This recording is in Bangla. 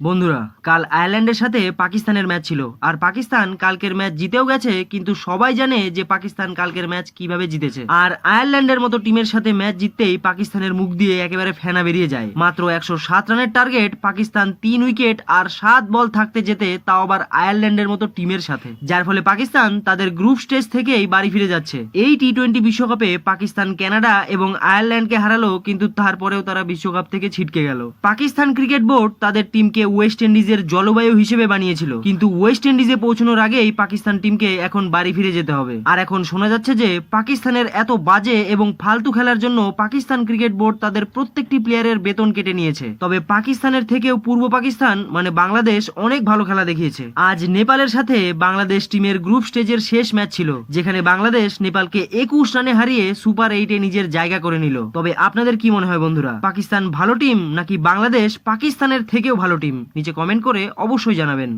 বন্ধুরা, কাল আয়ারল্যান্ডের সাথে পাকিস্তানের ম্যাচ ছিল। আর পাকিস্তান কালকের ম্যাচ জিতেও গেছে, কিন্তু সবাই জানে যে পাকিস্তান কালকের ম্যাচ কীভাবে জিতেছে। আর আয়ারল্যান্ডের মতো টিমের সাথে ম্যাচ জিততেই পাকিস্তানের মুখ দিয়ে একেবারে ফেনা বেরিয়ে যায়। মাত্র একশো সাত রানের টার্গেট, পাকিস্তান তিন উইকেট আর সাত বল থাকতে যেতে তাও আবার আয়ারল্যান্ডের মতো টিমের সাথে। যার ফলে পাকিস্তান তাদের গ্রুপ স্টেজ থেকেই বাড়ি ফিরে যাচ্ছে। এই টি টোয়েন্টি বিশ্বকাপে পাকিস্তান কানাডা এবং আয়ারল্যান্ডকে হারালো, কিন্তু তারপরেও তারা বিশ্বকাপ থেকে ছিটকে গেল। পাকিস্তান ক্রিকেট বোর্ড তাদের টিমকে ওয়েস্ট ইন্ডিজের জলবায়ু হিসেবে বানিয়েছিল। কিন্তু ওয়েস্ট ইন্ডিজে পৌঁছানোর আগেই পাকিস্তান টিমকে এখন বাড়ি ফিরে যেতে হবে। আর এখন শোনা যাচ্ছে যে, পাকিস্তানের এত বাজে এবং ফালতু খেলার জন্য পাকিস্তান ক্রিকেট বোর্ড তাদের প্রত্যেকটি প্লেয়ারের বেতন কেটে নিয়েছে। তবে পাকিস্তানের থেকেও পূর্ব পাকিস্তান মানে বাংলাদেশ, অনেক ভালো খেলা দেখিয়েছে। আজ নেপালের সাথে বাংলাদেশ টিমের গ্রুপ স্টেজের শেষ ম্যাচ ছিল, যেখানে বাংলাদেশ নেপালকে একুশ রানে হারিয়ে সুপার এইটে নিজের জায়গা করে নিল। তবে আপনাদের কি মনে হয় বন্ধুরা? পাকিস্তান ভালো টিম নাকি বাংলাদেশ পাকিস্তানের থেকেও ভালো টিম নিচে কমেন্ট করে অবশ্যই জানাবেন।